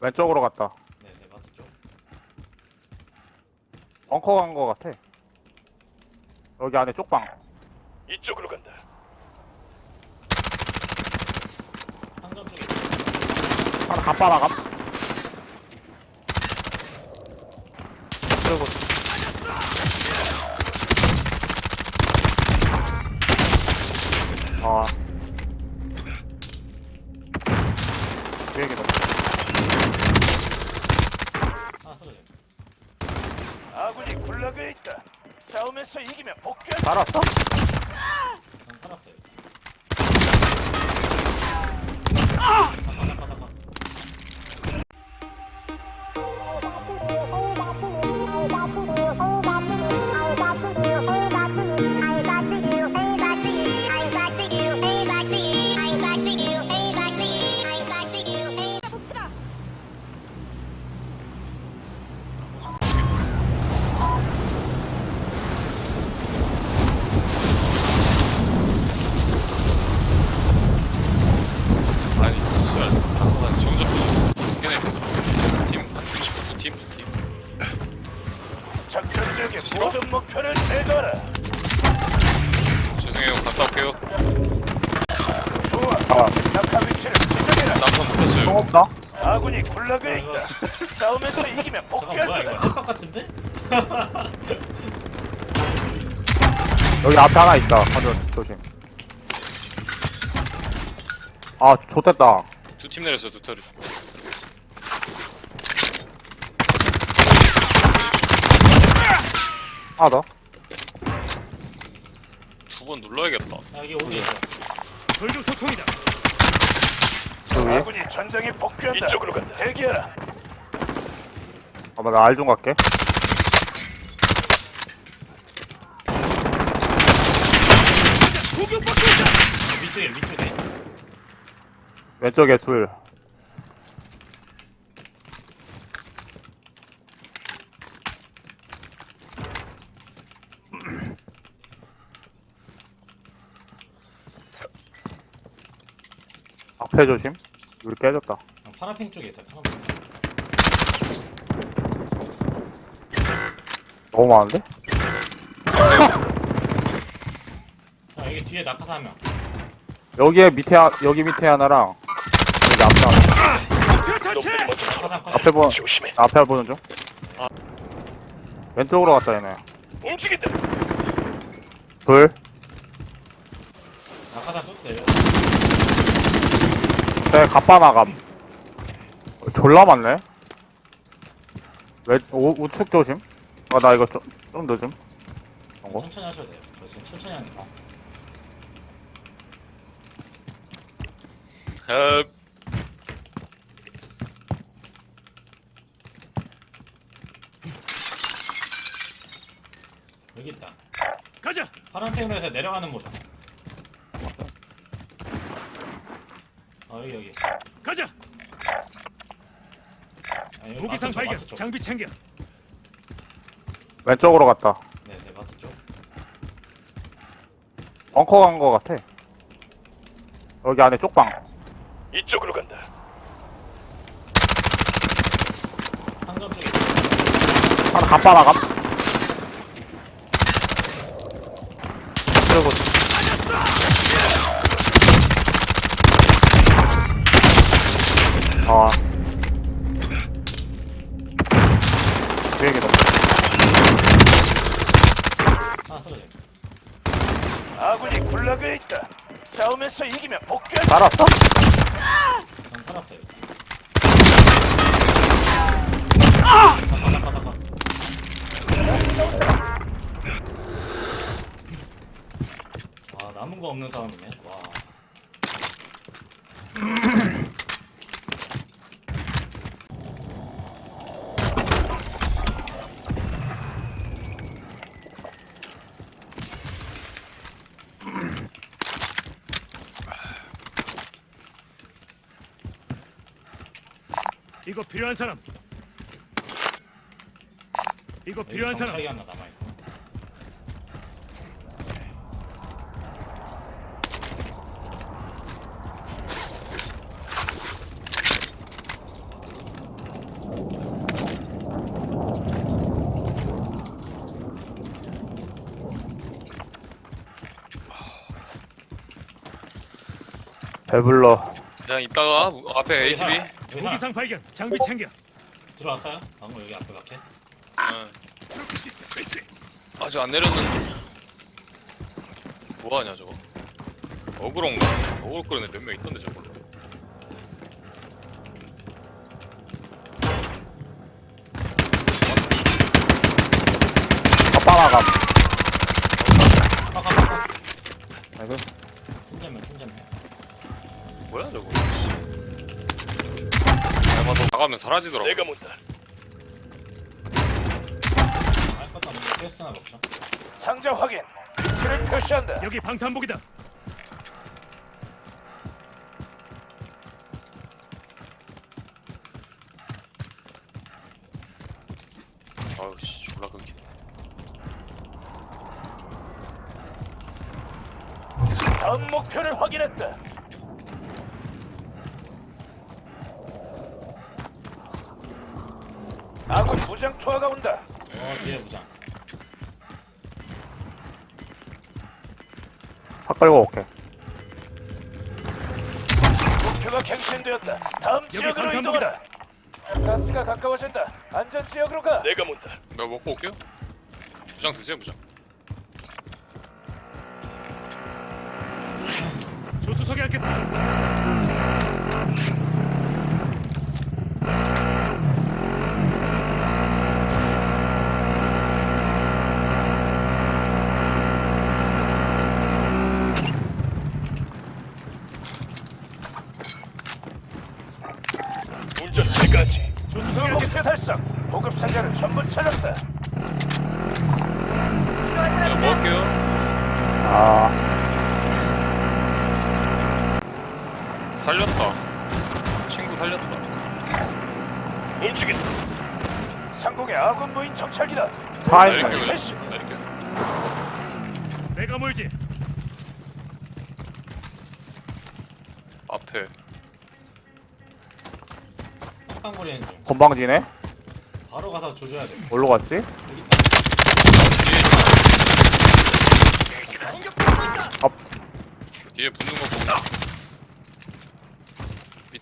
왼쪽으로 갔다. 네네 맞죠. 벙커 간 거 같아. 여기 안에 쪽방. 이쪽으로 간다. 상점 쪽에 하나 갑바 나감. 그리고 아. 비행기다. 하나 쓰러져. 아군이 굴락에 있다. 싸움에서 이기면 복귀한다. 살았어? 이기면 잠깐 뭐야 이거 복귀한다. 헬팍 같은데? 여기 앞에 하나 있다. 하늘 조심. 아, 좋됐다. 두 팀 내렸어, 두 털이. 하나 더. 두 번 눌러야겠다. 아 여기 어디 있어? 돌격 소총이다. 그 위에. 아군이 전장에 복귀한다. 이쪽으로 간다. 대기하라. 아마 나 알 좀 갈게. 위쪽에 위쪽에. 왼쪽에 둘. 앞에 조심. 여기 깨졌다. 아, 파란핑 쪽에 있어. 파란핑. 너무 많은데? 자 여기 뒤에 낙하사 한 명. 여기에 밑에, 하- 여기 밑에 하나랑, 여기 앞에 하나. 컷. 앞에 보, 조심해. 앞에 보는 중. 아. 왼쪽으로 갔다, 얘네. 움직인다. 둘. 낙하사 또 내려. 네, 갑바 나감. 어, 졸라 많네. 왼, 우, 우측 조심. 아, 나 이거 좀, 좀 늦음. 어? 천천히 하셔도 돼요. 저 지금 천천히 거. 헬. 여기 있다. 가자. 파란핑으로 해서 내려가는 모션. 아 여기 여기. 가자. 아, 여기 무기상 발견. 장비 챙겨. 왼쪽으로 갔다. 네네 마트 쪽. 벙커 간 거 같아. 여기 안에 쪽방. 이쪽으로 간다. 상점 쪽에 있어. 하나 갑바 나감. 그리고 아 비행기다. 하나 쓰러져. 아군이 굴락에 있다. 싸움에서 이기면 복귀한다. 살았어? 전 살았어요. 잠깐 잠깐 잠깐. 와 남은 거 없는 싸움이네. 와. 이거 필요한 사람. 이거 필요한 사람. 배불러 그냥 이따가 앞에 ATV 무기상 발견. 장비 챙겨. 들어왔어요? 방금 여기 앞에 밖에 응. 아직 안 내렸는데. 뭐하냐 저거. 어그런가? 어그로 끄는 애몇명 있던데 저거. 아빠나감. 빡빡빡 아이고. 팀장면 팀장면 뭐야 저거. 더 나가면 사라지더라고. 내가 먹자 상자 확인. 위치를 표시한다. 여기 방탄복이다. 아유 씨 졸라 끊기네. 다음 목표를 확인했다. 아군 무장 투하가 온다. 어 뒤에 무장 차 끌고 올게. 목표가 갱신되었다. 다음 지역으로. 이동하라. 가스가 가까워진다. 안전 지역으로 가. 내가 문다. 내가 먹고 올게요. 부장 드세요 부장. 조수석에 앉겠다. 운전대까지. 조수석에 앉겠다. 목표 달성. 보급 상자를 전부 찾았다. 내가 먹을게요. 아, 살렸다. 친구 살렸다. 움직인다. 상공의 아군 무인 정찰기다. 타임. 내릴게요. 실시. 내릴게요. 내가 멀지. 앞에. 빡빡거리는 중 건방지네? 바로 가서 조져야 돼 뭘로 갔지? 여기 있다 뒤에 붙는 거 보고.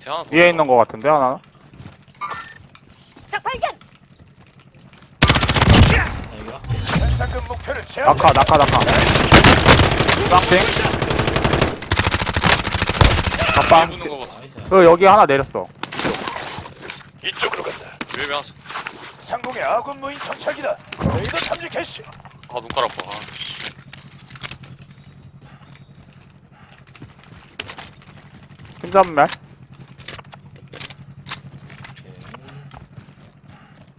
밑에 하나 더. 위에 있는 거 같은데, 하나? 자 여기가 현상금 목표를 제압. 낙하, 낙하, 낙하. 뒤에 아빠. 붙는 거 봐. 나이스 그, 여기 하나 내렸어. 이쪽으로 간다. 위에 하나. 상공의 아군 무인 정찰기다. 레이더 탐지 개시. 아 눈가락 봐. 아. 힘전멸.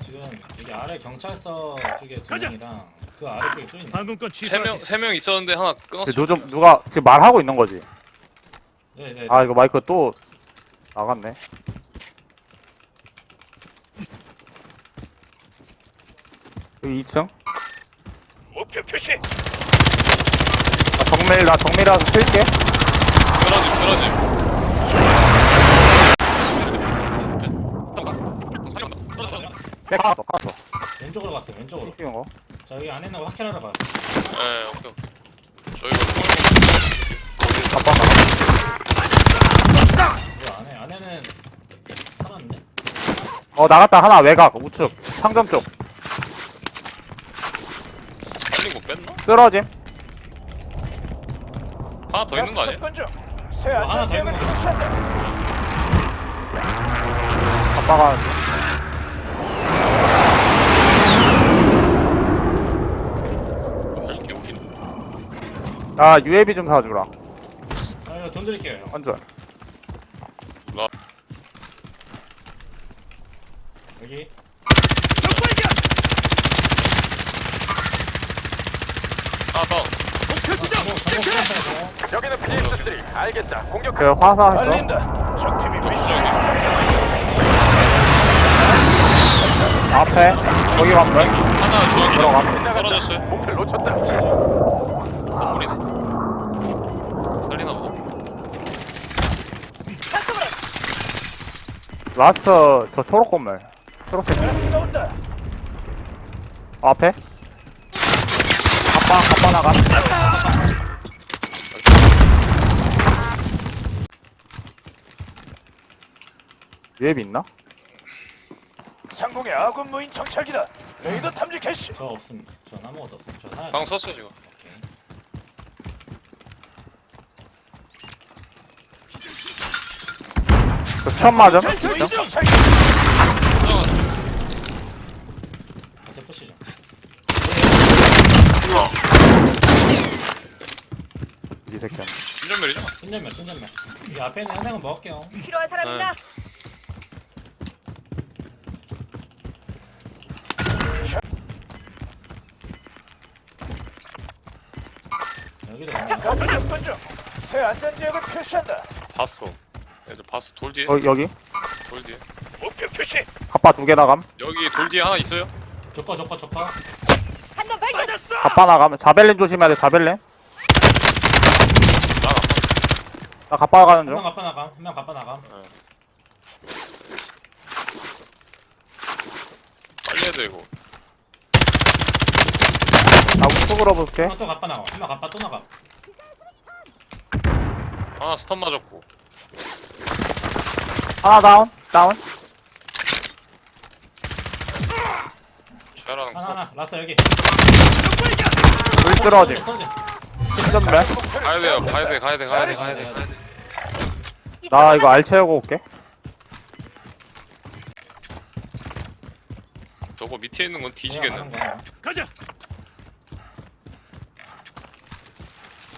오케이. 지금 여기 아래 경찰서 쪽에 두 가자. 명이랑 그 아래 쪽에 또 있네 방금 건 세. 명 세 명 있었는데 하나 끊었어. 요즘 누가 지금 말하고 있는 거지? 네네 아, 이거 마이크 또 나갔네. 여기 2층? 목표 표시. 나 정밀, 나 정밀이라서 쓸게. 쓰러짐 쓰러짐. 백 하나 하나 왼쪽으로 갔어요 왼쪽으로 거. 자 여기 안에 있는 거 확인하러 가요 네 오케이 오케이. 저희가 총 아빠 가. 그 안에 안에는 살았네 어, 나갔다. 하나 외곽, 우측. 상점 쪽. 살린 거 뺐나? 쓰러짐. 하나 더 있는 거 아니야? 접근 중. 새 어, 하나 더 지역을 있는 거 표시한다. 아빠가. 이렇게 오긴. 야, UAV 좀 사주라. 아 이거 돈 드릴게요 형. 완전. 여기 하나 더. 목표 수정. 세트 여기는 PX3. 알겠다. 공격. 그 화사 했어. 알린다. 적팀이 위치를 저기. 추적해. 앞에. 거기 건물. 하나 중앙 들어가. 떨어졌어요. 목표를 놓쳤다. 라스트 저 초록 건물 초록색 앞에 아빠 아빠 나가 유앱 있나? 상공의 아군 무인 정찰기다. 레이더 탐지 캐시. 저 없음. 전 아무것도 없음. 저 하나. 방 썼어 지금 저 처음 맞음? 무인 정찰기. 제 푸시죠. 이 새끼야. 운전면이죠? 순전면 순전면. 이 앞에 있는 현상은 먹을게요. 필요한 사람 있나? 여기도 있네요. 가스 접근 중. 새 안전 지역을 표시한다. 봤어 애들 봤어 돌 뒤에 어, 여기? 돌 뒤에 목표 표시. 갑바 두 개 나감. 여기 돌 뒤에 하나 있어요 조커 조커 조커. 한놈 발견. 갑바 나가면 자벨린 조심해야 돼, 자벨린. 나 갑바 가는 한명 중. 갑바 나감. 한명 갑바 나감. 빨리 해야 돼 이거 나 우측으로 볼게. 한명또 갑바 나감. 한명 갑바 또 나감. 하나 스턴 맞았고 하나 다운, 다운. 잘하는 하나 거 하나. 라스트 여기. 물 쓰러짐. 쏘지. 신전매. 가야 돼요 가야 돼 가야 돼 가야 돼 가야 돼 나 이거 알 채우고 올게. 저거 밑에 있는 건 뒤지겠는데 가자.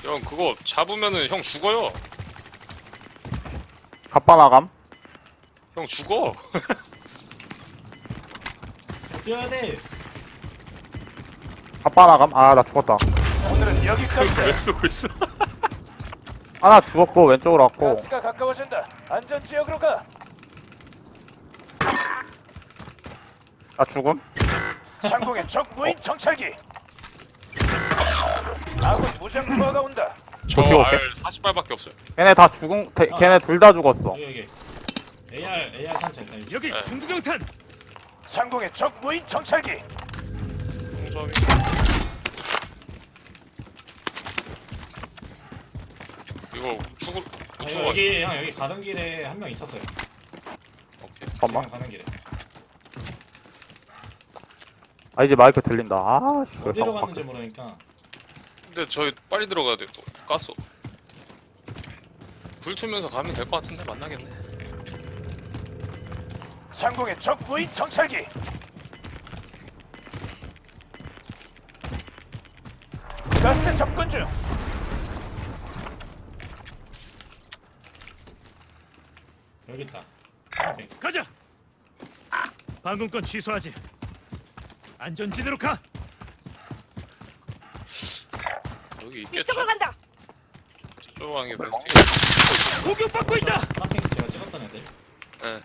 형 그거 잡으면은 형 죽어요 갑바 나감. 형 죽어 뛰어야 돼. 갑바 나감. 아, 나 죽었다. 오늘은 여기까지다. 왜 쓰고 있어 하나 죽었고, 왼쪽으로 왔고. 가스가 가까워진다. 안전 지역으로 가. 나 죽음. 상공의 적 무인 정찰기. 아군 무장 투하가 온다. 저 어떻게 올게? 알 40발밖에 없어요 걔네 다 죽은, 대- 걔네 둘 다 죽었어. 여기 여기. AR AR 산책. 여기 네. 중구경탄. 상공의 적 무인 정찰기. 동점이 이거 우측으로 아, 우측으로 여기 형 여기 가던 길에 한 명 있었어요. 오케이 잠깐만. 지금 가는 길에. 아, 이제 마이크 들린다. 아, 씨. 왜 어디로 자꾸 갔는지 모르니까. 근데 저희 빨리 들어가야 돼또 가스 불 트면서 가면 될 것 같은데 만나겠네 상공의 적 무인 정찰기. 가스 접근 중. 여기 있다. 오케이. 가자. 방금 건 취소하지. 안전지대로 가. 여기 있겠죠 이쪽으로 간다. 저쪽 방에 베스팅 공격받고 있다. 파핑 제가 찍었던 애들. 예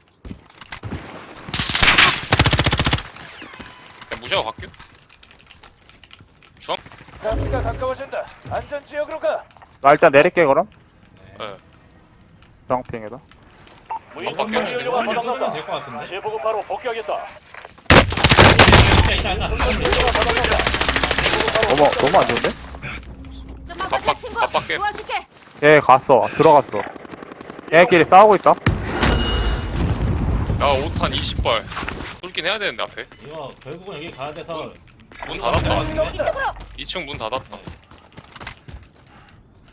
그냥 무시하고 갈게요 중앙? 가스가 가까워진다. 안전 지역으로 가. 나 일단 내릴게, 그럼. 네. 예 주황핑에다. 무인 깜빡이야. 정찰기 연료가 바닥났다. 될것 같은데. 다시 보고 바로 복귀하겠다. 있다. 너무, 너무 안 좋은데? 좀만 버텨 친구. 도와줄게. 얘 갔어. 들어갔어. 얘네끼리 싸우고 있다. 야 5탄 20발 뚫긴 해야 되는데 앞에 이거 결국은 여기 가야 돼서 문 닫았다 온다. 2층 문 닫았다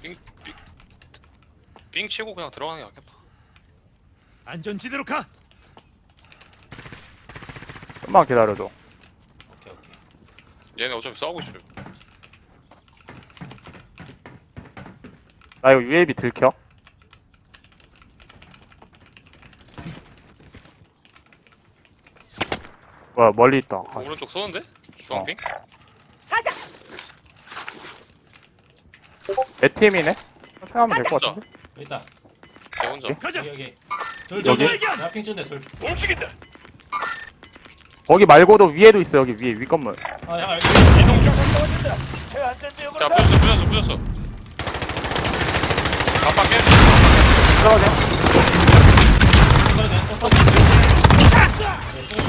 삥, 삥, 삥 치고 그냥 들어가는 게 낫겠다 안전지대로 가. 좀만 기다려줘. 오케이 오케이. 얘네 어차피 싸우고 있어요 나 이거 UAB 들켜. 뭐야, 멀리 있다. 아, 오른쪽 쏘는데? 주황핑? 가자. 내 팀이네? 천천히 하면 될것 같은데? 여기 있다. 쟤 혼자 가자. 여기 여기. 둘 여기? 둘. 나 핑준데 둘. 움직인다. 거기 말고도 위에도 있어, 여기 위에, 위 건물. 아 야, 여기 애동 중. 가까워진다. 새 안전 자 지역으로 가. 부셨어 부셨어 부셨어 깜빡해 들어가자.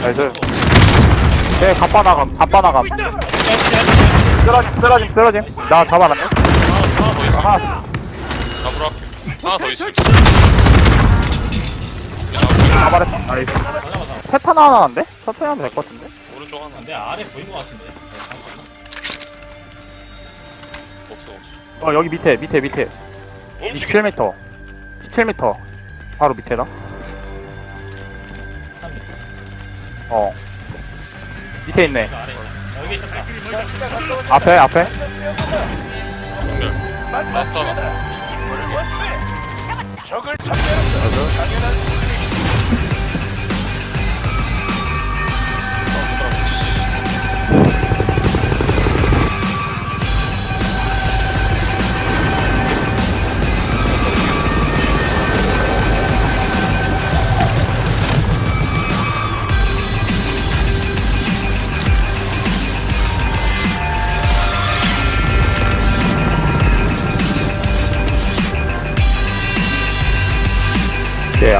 나이스. 네, 갑바 나감, 갑바 나감. 쓰러짐, 쓰러짐, 쓰러짐. 나 잡아놨네. 하나 더 있어 하나, 잡으러 할게 하나 더 있어 아 말했다 나이스. 패턴 하나 하는데? 천천히 하면 될 것 같은데? 오른쪽 하나 내 아래 보인 것 같은데. 없어 없어 어 여기 밑에 밑에 밑에 27m 17m 바로 밑에다 어 밑에 있네. 여기. 앞에 앞에 라스트 하나. 완수해. 적을 섬멸한다. 당연한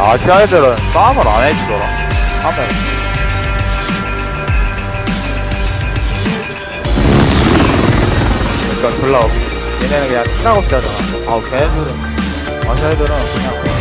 아시아 애들은 싸움을 안 해주더라. 하면. 그러니까 졸라 얘네는 그냥 친하고 하잖아. 아 걔네들은 아시아 애들은 그냥